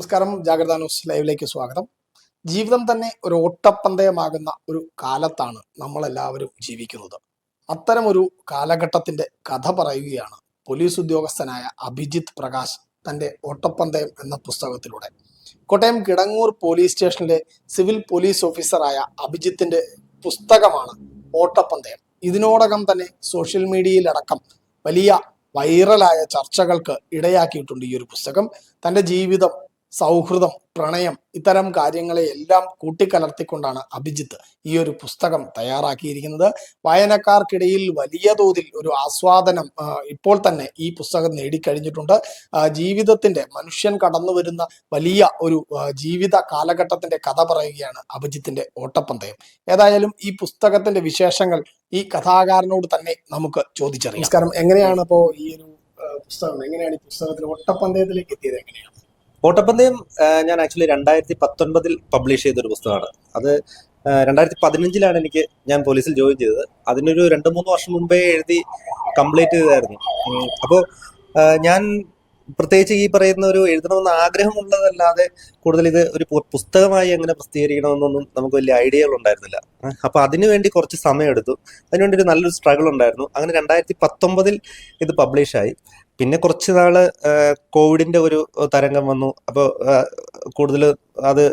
നമസ്കാരം. ജാഗ്രത ന്യൂസ് ലൈവിലേക്ക് സ്വാഗതം. ജീവിതം തന്നെ ഒരു ഓട്ടപ്പന്തയമാകുന്ന ഒരു കാലത്താണ് നമ്മളെല്ലാവരും ജീവിക്കുന്നത്. അത്തരം ഒരു കാലഘട്ടത്തിന്റെ കഥ പറയുകയാണ് പോലീസ് ഉദ്യോഗസ്ഥനായ അഭിജിത്ത് പ്രകാശ് തന്റെ ഓട്ടപ്പന്തയം എന്ന പുസ്തകത്തിലൂടെ. കോട്ടയം കിടങ്ങൂർ പോലീസ് സ്റ്റേഷനിലെ സിവിൽ പോലീസ് ഓഫീസറായ അഭിജിത്തിന്റെ പുസ്തകമാണ് ഓട്ടപ്പന്തയം. ഇതിനോടകം തന്നെ സോഷ്യൽ മീഡിയയിലടക്കം വലിയ വൈറലായ ചർച്ചകൾക്ക് ഇടയാക്കിയിട്ടുണ്ട് ഈ ഒരു പുസ്തകം. തന്റെ ജീവിതം സൗഹൃദം പ്രണയം ഇത്തരം കാര്യങ്ങളെ എല്ലാം കൂട്ടിക്കലർത്തിക്കൊണ്ടാണ് അഭിജിത്ത് ഈ ഒരു പുസ്തകം തയ്യാറാക്കിയിരിക്കുന്നത്. വായനക്കാർക്കിടയിൽ വലിയ തോതിൽ ഒരു ആസ്വാദനം ഇപ്പോൾ തന്നെ ഈ പുസ്തകം നേടിക്കഴിഞ്ഞിട്ടുണ്ട്. ജീവിതത്തിന്റെ മനുഷ്യൻ കടന്നു വരുന്ന വലിയ ഒരു ജീവിത കാലഘട്ടത്തിന്റെ കഥ പറയുകയാണ് അഭിജിത്തിന്റെ ഓട്ടപ്പന്തയം. ഏതായാലും ഈ പുസ്തകത്തിന്റെ വിശേഷങ്ങൾ ഈ കഥാകാരനോട് തന്നെ നമുക്ക് ചോദിച്ചറിയാം. നമസ്കാരം. എങ്ങനെയാണ് ഇപ്പോ ഈ ഒരു പുസ്തകം? എങ്ങനെയാണ് ഈ പുസ്തകത്തിൽ ഓട്ടപ്പന്തയത്തിലേക്ക് എത്തിയത്? എങ്ങനെയാണ്? ഓട്ടപ്പന്തയം ഞാൻ ആക്ച്വലി രണ്ടായിരത്തി പത്തൊൻപതിൽ പബ്ലിഷ് ചെയ്തൊരു പുസ്തകമാണ്. അത് രണ്ടായിരത്തി പതിനഞ്ചിലാണ് എനിക്ക് ഞാൻ പോലീസിൽ ജോയിൻ ചെയ്തത്. അതിനൊരു രണ്ട് മൂന്ന് വർഷം മുമ്പേ എഴുതി കംപ്ലീറ്റ് ചെയ്തായിരുന്നു. അപ്പോൾ ഞാൻ പ്രത്യേകിച്ച് ഈ പറയുന്ന ഒരു എഴുതണമെന്ന് ആഗ്രഹമുള്ളതല്ലാതെ കൂടുതൽ ഇത് ഒരു പുസ്തകമായി എങ്ങനെ പ്രസിദ്ധീകരിക്കണമെന്നൊന്നും നമുക്ക് വലിയ ഐഡിയകൾ ഉണ്ടായിരുന്നില്ല. അപ്പൊ അതിനുവേണ്ടി കുറച്ച് സമയം എടുത്തു അതിനുവേണ്ടി ഒരു നല്ലൊരു സ്ട്രഗിൾ ഉണ്ടായിരുന്നു. അങ്ങനെ രണ്ടായിരത്തി പത്തൊമ്പതിൽ ഇത് പബ്ലിഷായി പിന്നെ കുറച്ച് നാൾ കോവിഡിന്റെ ഒരു തരംഗം വന്നു. അപ്പോൾ കൂടുതൽ അത്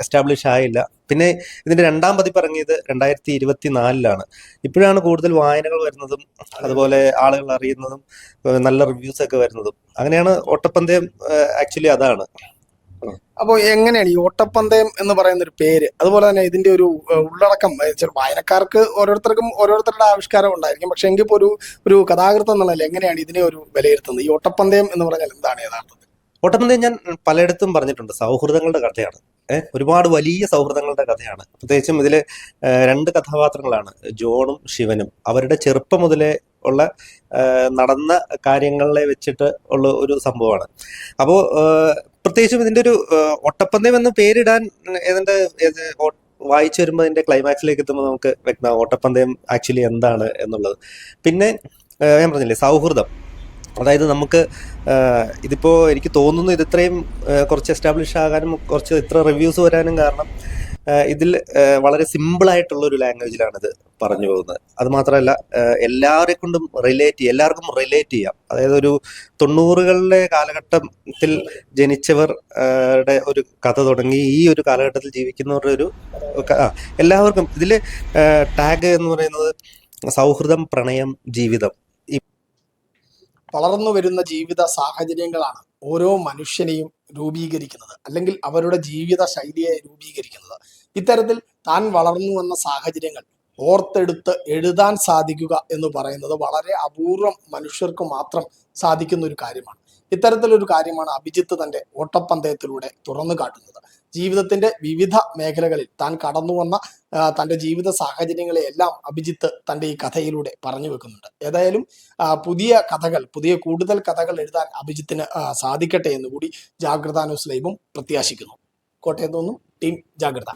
എസ്റ്റാബ്ലിഷ് ആയില്ല. പിന്നെ ഇതിന്റെ രണ്ടാം പതിപ്പ് ഇറങ്ങിയത് രണ്ടായിരത്തി ഇരുപത്തി നാലിലാണ് ഇപ്പോഴാണ് കൂടുതൽ വായനകൾ വരുന്നതും അതുപോലെ ആളുകൾ അറിയുന്നതും നല്ല റിവ്യൂസ് ഒക്കെ വരുന്നതും. അങ്ങനെയാണ് ഓട്ടപ്പന്തയം ആക്ച്വലി അതാണ്. അപ്പോൾ എങ്ങനെയാണ് ഈ ഓട്ടപ്പന്തയം എന്ന് പറയുന്ന ഒരു പേര്? അതുപോലെ തന്നെ ഇതിന്റെ ഒരു ഉള്ളടക്കം വായനക്കാർക്ക് ഓരോരുത്തർക്കും ഓരോരുത്തരുടെ ആവിഷ്കാരം ഉണ്ടായിരിക്കും. പക്ഷെ എങ്കിൽ ഒരു ഒരു കഥാകൃത്തം എന്നുള്ള എങ്ങനെയാണ് ഇതിനെ ഒരു വിലയിരുത്തുന്നത്? ഈ ഓട്ടപ്പന്തയം എന്ന് പറഞ്ഞാൽ എന്താണ് യഥാർത്ഥത്തിൽ? ഓട്ടപ്പന്തയം ഞാൻ പലയിടത്തും പറഞ്ഞിട്ടുണ്ട്. സൗഹൃദങ്ങളുടെ കഥയാണ്. ഒരുപാട് വലിയ സൗഹൃദങ്ങളുടെ കഥയാണ്. പ്രത്യേകിച്ചും ഇതിൽ രണ്ട് കഥാപാത്രങ്ങളാണ്. ജോണും ശിവനും. അവരുടെ ചെറുപ്പം മുതലേ ഉള്ള നടന്ന കാര്യങ്ങളെ വെച്ചിട്ട് ഉള്ള ഒരു സംഭവമാണ്. അപ്പോൾ പ്രത്യേകിച്ചും ഇതിന്റെ ഒരു ഒട്ടപ്പന്തയം എന്ന് പേരിടാൻ ഇതിന്റെ ഇത് വായിച്ചു വരുമ്പോൾ അതിന്റെ ക്ലൈമാക്സിലേക്ക് എത്തുമ്പോൾ നമുക്ക് വ്യക്തമാകും ഓട്ടപ്പന്തയം ആക്ച്വലി എന്താണ് എന്നുള്ളത്. പിന്നെ ഞാൻ പറഞ്ഞില്ലേ സൗഹൃദം. അതായത് നമുക്ക് ഇതിപ്പോൾ ഇതിപ്പോ എനിക്ക് തോന്നുന്നു ഇത് ഇത്രയും കുറച്ച് എസ്റ്റാബ്ലിഷ് ആകാനും കുറച്ച് ഇത്ര റിവ്യൂസ് വരാനും കാരണം ഇതിൽ വളരെ സിമ്പിൾ ആയിട്ടുള്ള ഒരു ലാംഗ്വേജിലാണ് ഇത് പറഞ്ഞു പോകുന്നത്. അത് മാത്രമല്ല എല്ലാവരെ കൊണ്ടും റിലേറ്റ് ചെയ്യാം എല്ലാവർക്കും റിലേറ്റ് ചെയ്യാം. അതായത് ഒരു തൊണ്ണൂറുകളിലെ കാലഘട്ടത്തിൽ ജനിച്ചവർ ആഹ് ഒരു കഥ തുടങ്ങി ഈ ഒരു കാലഘട്ടത്തിൽ ജീവിക്കുന്നവരുടെ ഒരു എല്ലാവർക്കും ഇതിൽ ടാഗ് എന്ന് പറയുന്നത് സൗഹൃദം പ്രണയം ജീവിതം. വളർന്നു വരുന്ന ജീവിത സാഹചര്യങ്ങളാണ് ഓരോ മനുഷ്യനെയും രൂപീകരിക്കുന്നത്. അല്ലെങ്കിൽ അവരുടെ ജീവിത ശൈലിയെ രൂപീകരിക്കുന്നത്. ഇത്തരത്തിൽ താൻ വളർന്നു വന്ന സാഹചര്യങ്ങൾ ഓർത്തെടുത്ത് എഴുതാൻ സാധിക്കുക എന്ന് പറയുന്നത് വളരെ അപൂർവം മനുഷ്യർക്ക് മാത്രം സാധിക്കുന്ന ഒരു കാര്യമാണ്. ഇത്തരത്തിലൊരു കാര്യമാണ് അഭിജിത്ത് തന്റെ ഓട്ടപ്പന്തയത്തിലൂടെ തുറന്നു കാട്ടുന്നത്. ജീവിതത്തിന്റെ വിവിധ മേഖലകളിൽ താൻ കടന്നു വന്ന തന്റെ ജീവിത സാഹചര്യങ്ങളെയെല്ലാം അഭിജിത്ത് തന്റെ ഈ കഥയിലൂടെ പറഞ്ഞു വെക്കുന്നുണ്ട്. ഏതായാലും പുതിയ കഥകൾ പുതിയ കൂടുതൽ കഥകൾ എഴുതാൻ അഭിജിത്തിന് സാധിക്കട്ടെ എന്ന് കൂടി ജാഗ്രത ന്യൂസ് ലൈവും പ്രത്യാശിക്കുന്നു. കോട്ടയത്തു നിന്നും ടീം ജാഗ്രത.